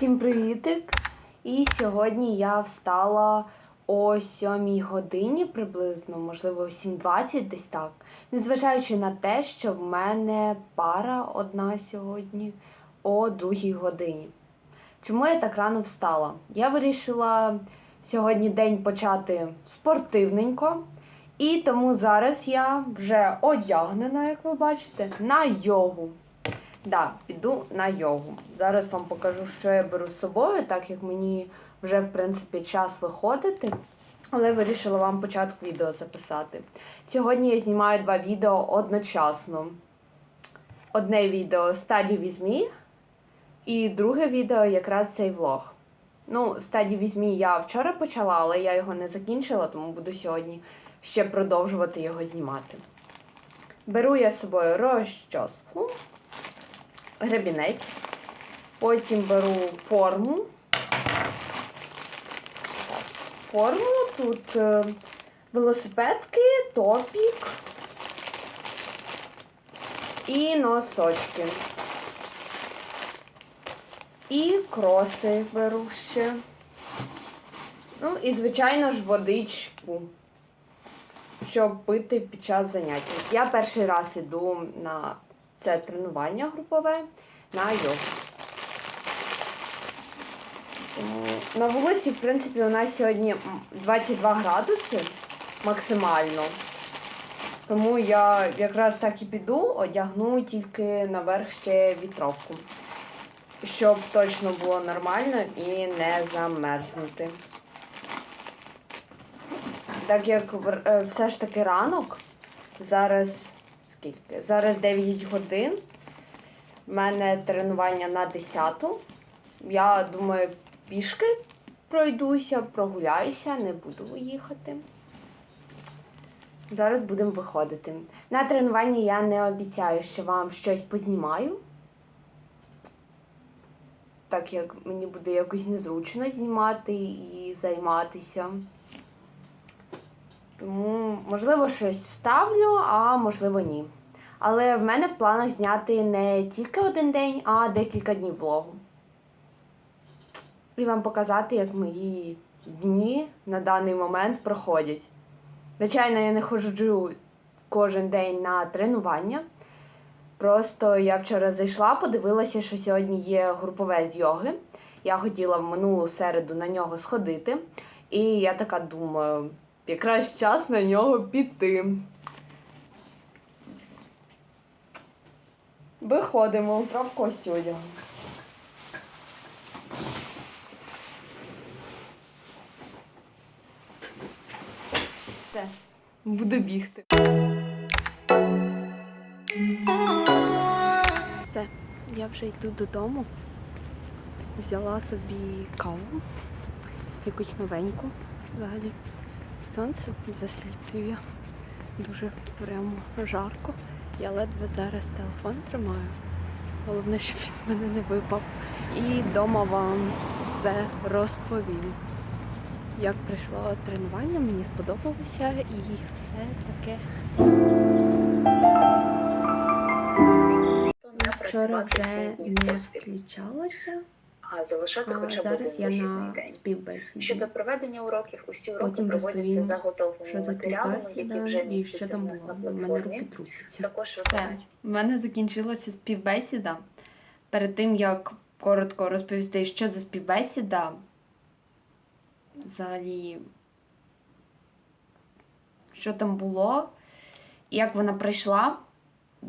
Всім привітик! І сьогодні я встала о 7 годині приблизно, можливо, о 7.20 десь так. Незважаючи на те, що в мене пара одна сьогодні о 2 годині. Чому я так рано встала? Я вирішила сьогодні день почати спортивненько. І тому зараз я вже одягнена, як ви бачите, на йогу. Да, піду на йогу. Зараз вам покажу, що я беру з собою, так як мені вже, в принципі, час виходити. Але вирішила вам початку відео записати. Сьогодні я знімаю два відео одночасно. Одне відео стаді візьмі, і друге відео якраз цей влог. Ну, стаді візьмі я вчора почала, але я його не закінчила, тому буду сьогодні ще продовжувати його знімати. Беру я з собою розчоску гребінець. Потім беру форму. Форму тут е, велосипедки, топік і носочки. І кроси беру ще. Ну і, звичайно ж, водичку, щоб пити під час занять. Я перший раз іду на це тренування групове на йогу. На вулиці, в принципі, у нас сьогодні 22 градуси максимально. Тому я якраз так і піду, одягну тільки наверх ще вітровку. Щоб точно було нормально і не замерзнути. Так як е, все ж таки ранок, зараз скільки? Зараз 9 годин. У мене тренування на 10. Я думаю, пішки пройдуся, прогуляюся, не буду їхати. Зараз будемо виходити. На тренуванні я не обіцяю, що вам щось познімаю. Так як мені буде якось незручно знімати і займатися. Тому, можливо, щось вставлю, а можливо, ні. Але в мене в планах зняти не тільки один день, а декілька днів влогу. І вам показати, як мої дні на даний момент проходять. Звичайно, я не ходжу кожен день на тренування. Просто я вчора зайшла, подивилася, що сьогодні є групове з йоги. Я хотіла в минулу середу на нього сходити. І я така думаю, якраз час на нього піти. Виходимо, прав костю одягну. Все, буду бігти. Все, я вже йду додому. Взяла собі каву, якусь новеньку взагалі. Сонце засліплює. Дуже прямо жарко. Я ледве зараз телефон тримаю. Головне, щоб він мене не випав. І вдома вам все розповім. Як прийшло тренування, мені сподобалося і все таке. Вчора вже не поспіль, включалася, а залишати а хоча б зараз один я вихідний день. співбесіді. Щодо проведення уроків, усі уроки Потім проводяться за готовими матеріалами, які вже містяться в нас на. Платформі. Також Все, в мене закінчилася співбесіда. Перед тим як коротко розповісти, що за співбесіда, взагалі, що там було, і як вона пройшла,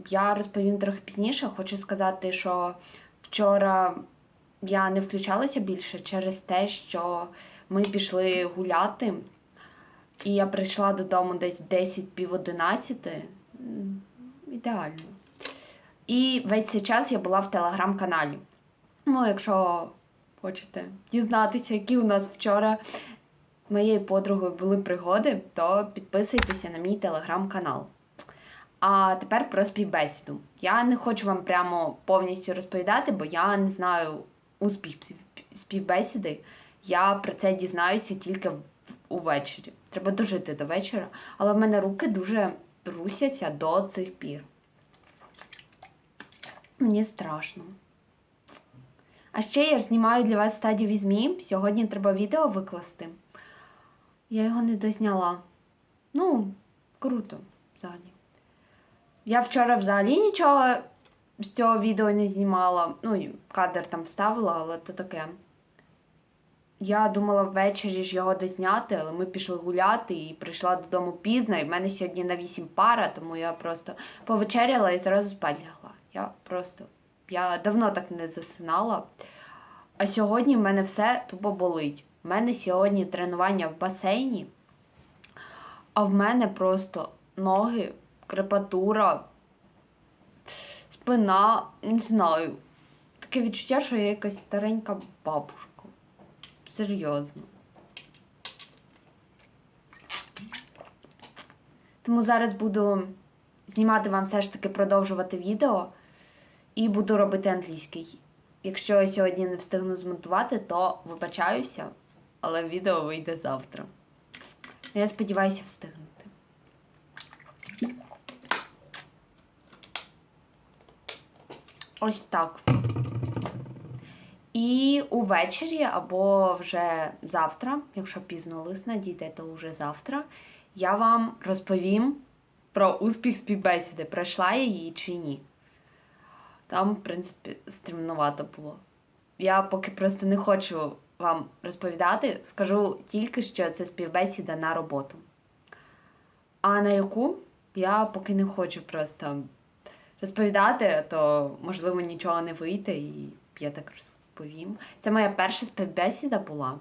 я розповім трохи пізніше. Хочу сказати, що вчора я не включалася більше через те, що ми пішли гуляти. І я прийшла додому десь 10 пів 11. Ідеально. І весь цей час я була в телеграм-каналі. Ну, якщо хочете дізнатися, які у нас вчора моєю подругою були пригоди, то підписуйтеся на мій телеграм-канал. А тепер про співбесіду. Я не хочу вам прямо повністю розповідати, бо я не знаю успіх співбесіди. Я про це дізнаюся тільки увечері. Треба дожити до вечора. Але в мене руки дуже трусяться до цих пір. Мені страшно. А ще я ж знімаю для вас стадію змі. Сьогодні треба відео викласти. Я його не дозняла. Ну, круто, взагалі. Я вчора взагалі нічого з цього відео не знімала. Ну, і кадр там вставила, але то таке. Я думала ввечері ж його дозняти, але ми пішли гуляти і прийшла додому пізно. І в мене сьогодні на 8 пара, тому я просто повечеряла і зразу спать лягла. Я просто. Я давно так не засинала. А сьогодні в мене все тупо болить. У мене сьогодні тренування в басейні, а в мене просто ноги, крепатура, спина, не знаю. Таке відчуття, що я якась старенька бабушка. Серйозно. Тому зараз буду знімати вам все ж таки продовжувати відео і буду робити англійський. Якщо я сьогодні не встигну змонтувати, то вибачаюся, але відео вийде завтра. Я сподіваюся встигнути. Ось так. І увечері або вже завтра, якщо пізно лист надійде, то вже завтра, я вам розповім про успіх співбесіди, пройшла я її чи ні. Там, в принципі, стремнувато було. Я поки просто не хочу вам розповідати, скажу тільки, що це співбесіда на роботу. А на яку я поки не хочу просто розповідати, то можливо нічого не вийде, і я так розповім. Це моя перша співбесіда була.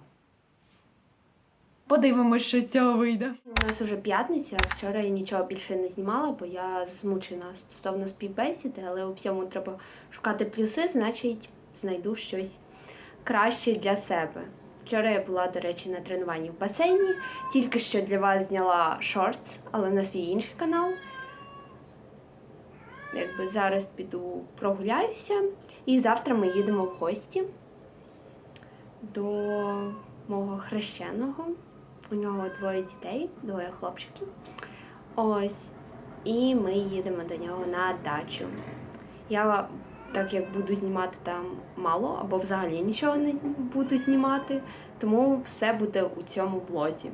Подивимось, що з цього вийде. У нас вже п'ятниця. Вчора я нічого більше не знімала, бо я змучена стосовно співбесіди, але у всьому треба шукати плюси, значить знайду щось краще для себе. Вчора я була, до речі, на тренуванні в басейні, тільки що для вас зняла шортс, але на свій інший канал. Якби зараз піду прогуляюся, і завтра ми їдемо в гості до мого хрещеного. У нього двоє дітей, двоє хлопчиків. Ось. І ми їдемо до нього на дачу. Я, так як буду знімати там мало, або взагалі нічого не буду знімати, тому все буде у цьому влозі.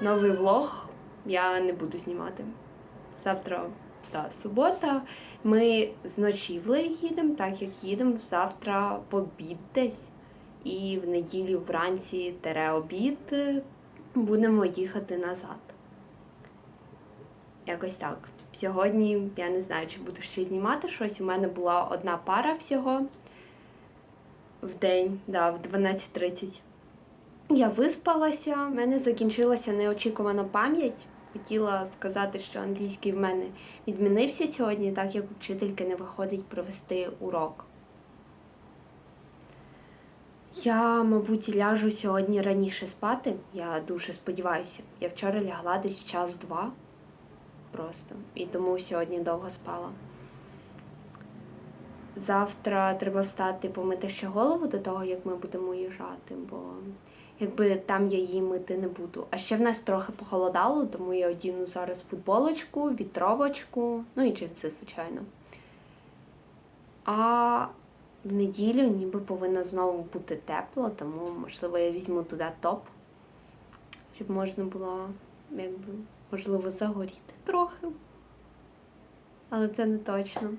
Новий влог я не буду знімати. Завтра та субота. Ми зночі в їдемо, так як їдемо завтра в обід десь. І в неділю вранці тере обід будемо їхати назад. Якось так. Сьогодні я не знаю, чи буду ще знімати щось. У мене була одна пара всього в день, да, в 12.30. Я виспалася, в мене закінчилася неочікувана пам'ять. Хотіла сказати, що англійський в мене відмінився сьогодні, так як у вчительки не виходить провести урок. Я, мабуть, ляжу сьогодні раніше спати. Я дуже сподіваюся. Я вчора лягла десь в час-два просто. І тому сьогодні довго спала. Завтра треба встати помити ще голову до того, як ми будемо їжджати, бо якби там я її мити не буду. А ще в нас трохи похолодало, тому я одіну зараз футболочку, вітровочку, ну і джинси, звичайно. А в неділю ніби повинно знову бути тепло, тому можливо я візьму туди топ, щоб можна було, якби, можливо, загоріти трохи. Але це не точно.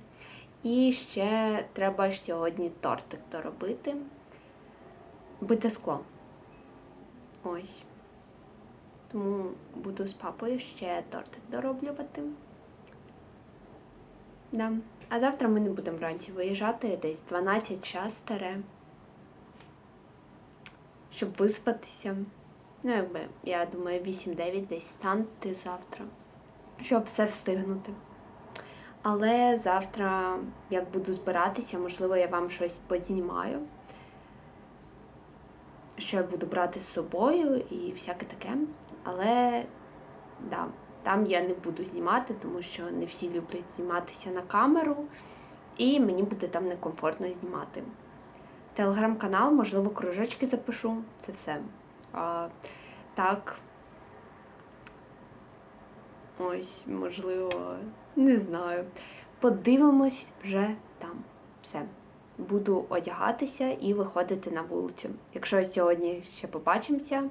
І ще треба сьогодні тортик доробити. Бите скло. Ось. Тому буду з папою ще тортик дороблювати. Да. А завтра ми не будемо вранці виїжджати десь 12 час старе. Щоб виспатися. Ну, якби, я думаю, 8-9 десь станти завтра, щоб все встигнути. Але завтра, як буду збиратися, можливо, я вам щось познімаю. Що я буду брати з собою і всяке таке. Але да, там я не буду знімати, тому що не всі люблять зніматися на камеру, і мені буде там некомфортно знімати. Телеграм-канал, можливо, кружочки запишу, це все. А, так. Ось, можливо, не знаю. Подивимось вже там. Все. Буду одягатися і виходити на вулицю. Якщо сьогодні ще побачимося,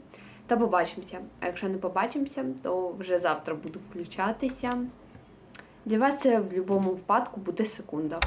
то побачимося. А якщо не побачимося, то вже завтра буду включатися. Для вас це в будь-якому випадку буде секунда.